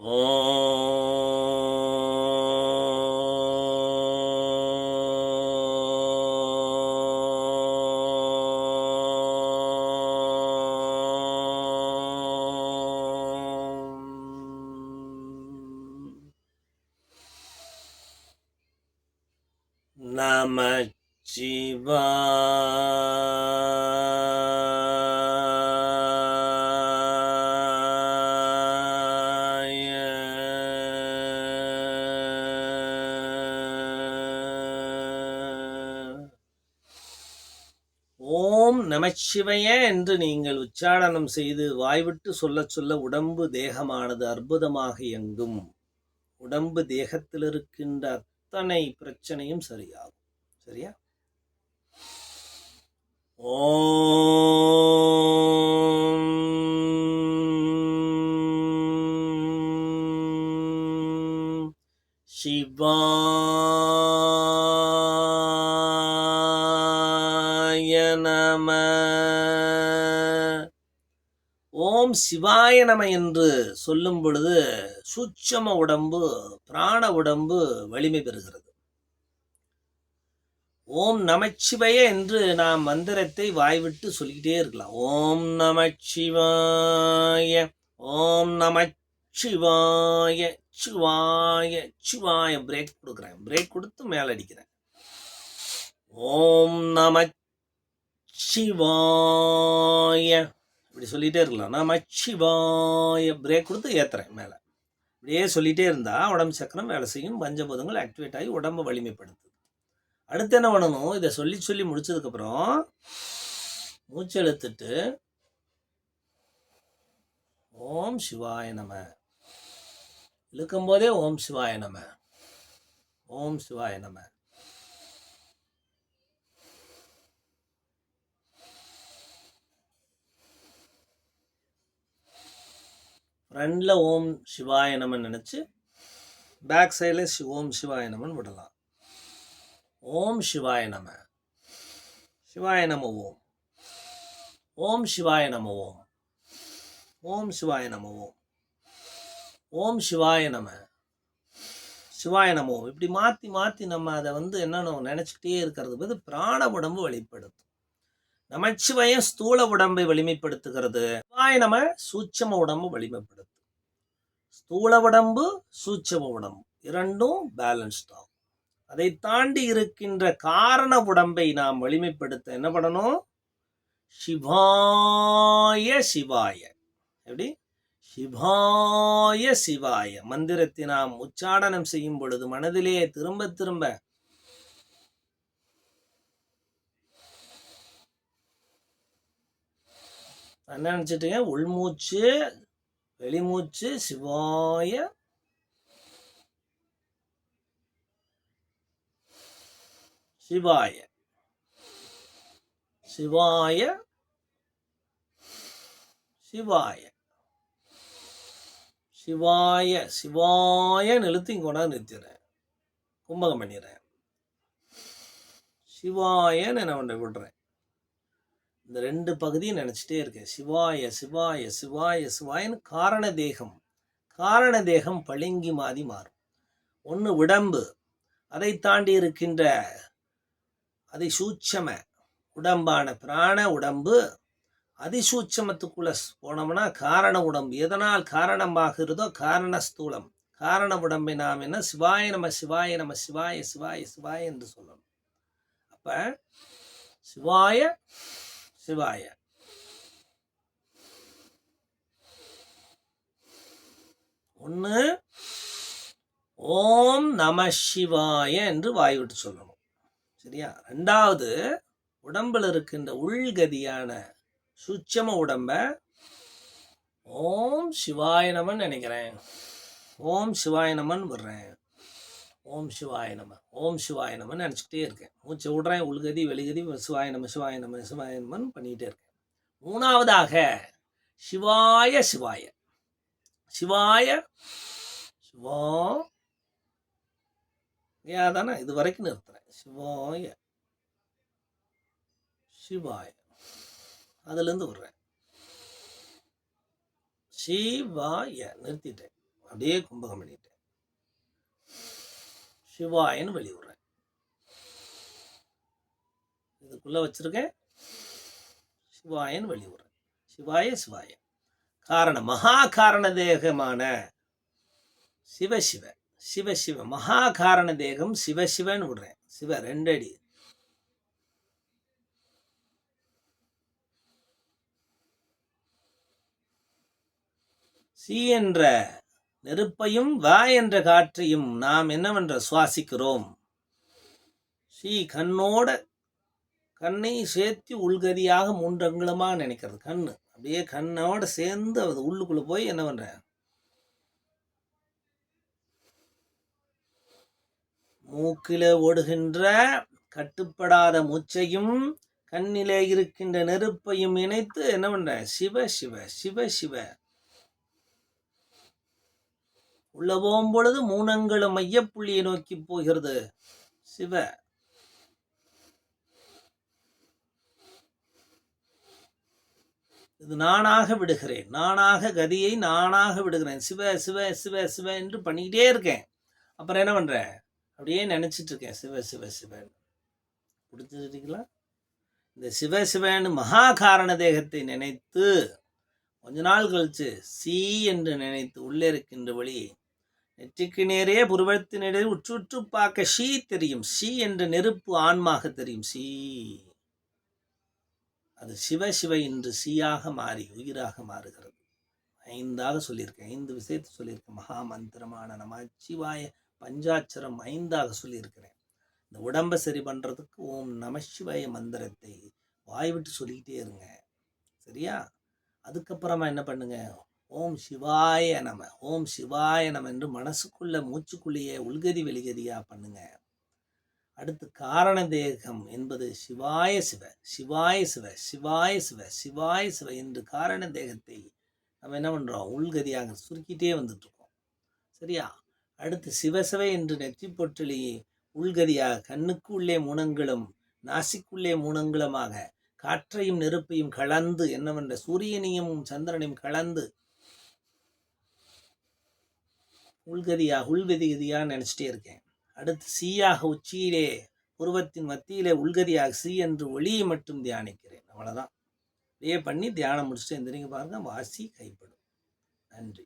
நம சிவாய நமச்சிவய என்று நீங்கள் உச்சாரணம் செய்து வாய்விட்டு சொல்லச் சொல்ல உடம்பு தேகமானது அற்புதமாக இயங்கும் உடம்பு தேகத்தில் இருக்கின்ற அத்தனை பிரச்சனையும் சரியாகும். சரியா? ஓம் சிவா ஓம் சிவாய நம என்று சொல்லும் பொழுது சூட்சம உடம்பு பிராண உடம்பு வலிமை பெறுகிறது. ஓம் நமச்சிவய என்று நாம் மந்திரத்தை வாய்விட்டு சொல்லிக்கிட்டே இருக்கலாம். ஓம் நமச்சிவாய ஓம் நமச்சிவாய சிவாய சிவாய பிரேக் கொடுக்குறேன். பிரேக் கொடுத்து மேலே அடிக்கிறேன். ஓம் நமச்சிவாய. இப்படி சொல்லிகிட்டே இருக்கலாம். நான் நமச்சிவாய பிரேக் கொடுத்து ஏற்றுறேன் மேலே. இப்படியே சொல்லிகிட்டே இருந்தால் உடம்பு சக்கரம் வேலை செய்யும் பஞ்சபூதங்கள் ஆக்டிவேட் ஆகி உடம்பை வலிமைப்படுத்துது. அடுத்து என்ன பண்ணணும்? இதை சொல்லி சொல்லி முடிச்சதுக்கப்புறம் மூச்சு இழுத்துட்டு ஓம் சிவாய நம. இழுக்கும்போதே ஓம் சிவாய நம. ஓம் சிவாய நம. ஃப்ரண்டில் ஓம் சிவாய நமன் நினச்சி பேக் சைடில் சி ஓம் சிவாய நமன் விடலாம். ஓம் சிவாய நம. சிவாய நம ஓம். ஓம் சிவாய நம ஓம். ஓம் சிவாய நம ஓம். ஓம் சிவாய நம. சிவாய நம ஓம். இப்படி மாற்றி மாற்றி நம்ம அதை வந்து என்னென்ன நினச்சிக்கிட்டே இருக்கிறது வந்து பிராண உடம்பு வெளிப்படுத்தும். நமச்சிவயம் ஸ்தூல உடம்பை வலிமைப்படுத்துகிறது. சிவாய நம்ம சூட்சம உடம்பு வலிமைப்படுத்தும். ஸ்தூல உடம்பு சூட்சம உடம்பு. இரண்டும் பேலன்ஸ்ட் ஆகும் அதை தாண்டி இருக்கின்ற காரண உடம்பை நாம் வலிமைப்படுத்த என்ன பண்ணணும்? சிவாய சிவாய. எப்படி? சிவாய சிவாய. மந்திரத்தை நாம் உச்சாடனம் செய்யும் பொழுது மனதிலே திரும்ப திரும்ப என்ன நினச்சிட்டீங்க? உள்மூச்சு வெளிமூச்சு சிவாய. சிவாய. சிவாய. சிவாய. சிவாய. சிவாய நிறுத்தி கொண்டாந்து நிறுத்திடுறேன். கும்பகம் பண்ணிடுறேன். சிவாயன்னு என்ன பண்ண விடுறேன். இந்த ரெண்டு பகுதியும் நினச்சிட்டே இருக்கேன். சிவாய சிவாய சிவாய சிவாயன்னு காரண தேகம். காரண தேகம் பளிங்கி மாறி மாறும். ஒன்று உடம்பு. அதை தாண்டி இருக்கின்ற அதிசூட்சம உடம்பான பிராண உடம்பு அதிசூட்சமத்துக்குள்ள போனோம்னா காரண உடம்பு. எதனால் காரணமாகிறதோ காரண ஸ்தூலம் காரண உடம்பை நாம் என்ன? சிவாய நம சிவாய நம சிவாய சிவாய சிவாய என்று சொல்லணும். அப்ப சிவாய சிவாய. ஒன்று ஓம் நம சிவாய என்று வாய்விட்டு சொல்லணும். சரியா? ரெண்டாவது உடம்பில் இருக்கின்ற உள்கதியான சுச்சம உடம்ப ஓம் சிவாய நமன் நினைக்கிறேன். ஓம் சிவாய நமன் விடுறேன். ஓம் சிவாய நம ஓம் சிவாய நமன் நினச்சிக்கிட்டே இருக்கேன். மூச்சு விடுறேன் உள்கதி வெளிகதி சிவாய நம சிவாய நம சிவாய நமன் பண்ணிக்கிட்டே இருக்கேன். மூணாவதாக சிவாய சிவாய. சிவாய சிவா ஏதானே இது வரைக்கும் நிறுத்துறேன். சிவாய சிவாய. அதுலேருந்து விடுறேன். சிவாய நிறுத்திட்டேன். அப்படியே கும்பகம் பண்ணிட்டேன். சிவாயன்னு வெளிவிடுறேன் இதுக்குள்ள வச்சிருக்கேன். சிவாயன்னு வெளிவிடுறேன் சிவாய சிவாய. காரணம் மகா காரண தேகமான சிவ சிவசிவ சிவ சிவ. மகா காரண தேகம் சிவசிவன்னு விடுறேன். சிவ ரெண்டடி சி என்ற நெருப்பையும் வா என்ற காற்றையும் நாம் என்னவென்ற சுவாசிக்கிறோம்? ஸ்ரீ கண்ணோட கண்ணை சேர்த்து உள்கதியாக மூன்றங்குலமாக நினைக்கிறது. கண் அப்படியே கண்ணோட சேர்ந்து அது உள்ளுக்குள்ள போய் என்ன பண்ற? மூக்கில ஓடுகின்ற கட்டுப்படாத மூச்சையும் கண்ணிலே இருக்கின்ற நெருப்பையும் இணைத்து என்ன பண்ற? சிவ சிவ சிவ சிவ. உள்ள போகும்பொழுது மூனங்களும் மையப்புள்ளியை நோக்கி போகிறது. சிவ. இது நானாக விடுகிறேன். நானாக கதியை நானாக விடுகிறேன். சிவ சிவ சிவ சிவ என்று பண்ணிக்கிட்டே இருக்கேன். அப்புறம் என்ன பண்ணுறேன் அப்படியே நினச்சிட்டு இருக்கேன். சிவ சிவ சிவன். பிடிச்சிருக்கீங்களா இந்த சிவ சிவன் மகா காரண தேகத்தை நினைத்து கொஞ்ச நாள் கழிச்சு சி என்று நினைத்து உள்ளே இருக்கின்ற வழியை நெற்றிக்கு நேரே புருவத்தினிடையே உற்று உற்று பார்க்க ஷீ தெரியும். ஷீ என்ற நெருப்பு ஆன்மாக தெரியும். ஷீ. அது சிவ சிவ என்று சீயாக மாறி உயிராக மாறுகிறது. ஐந்தாக சொல்லியிருக்கேன். ஐந்து விஷயத்தை சொல்லியிருக்கேன். மகா மந்திரமான நமச்சிவாய சிவாய பஞ்சாட்சரம் ஐந்தாக சொல்லியிருக்கிறேன். இந்த உடம்பை சரி பண்ணுறதுக்கு ஓம் நமசிவாய மந்திரத்தை வாய் விட்டு சொல்லிக்கிட்டே இருங்க. சரியா? அதுக்கப்புறமா என்ன பண்ணுங்க? ஓம் சிவாய நம ஓம் சிவாய நம என்று மனசுக்குள்ள மூச்சுக்குள்ளேயே உள்கதி வெளிகதியா பண்ணுங்க. அடுத்து காரண தேகம் என்பது சிவாய சிவ சிவாய சிவ சிவாய சிவ சிவாய சிவ என்று காரண தேகத்தை நம்ம என்ன பண்ணுறோம் உள்கதியாக சுருக்கிட்டே வந்துட்டுருக்கோம். சரியா? அடுத்து சிவசிவ என்று நெற்றி பொற்றலி உள்கதியாக கண்ணுக்கு உள்ளே மூணங்களும் நாசிக்குள்ளே மூணங்களுமாக காற்றையும் நெருப்பையும் கலந்து என்னவென்ற சூரியனையும் சந்திரனையும் கலந்து உள்கதியா உள்வெதிகதியா நினச்சிட்டே இருக்கேன். அடுத்து சீயாக உச்சியிலே உருவத்தின் மத்தியிலே உள்கதியாக சி என்று ஒளியை மட்டும் தியானிக்கிறேன். அவ்வளோதான் இதே பண்ணி தியானம் முடிச்சுட்டு எந்திரிங்க பாருங்கள் வாசி கைப்படும். நன்றி.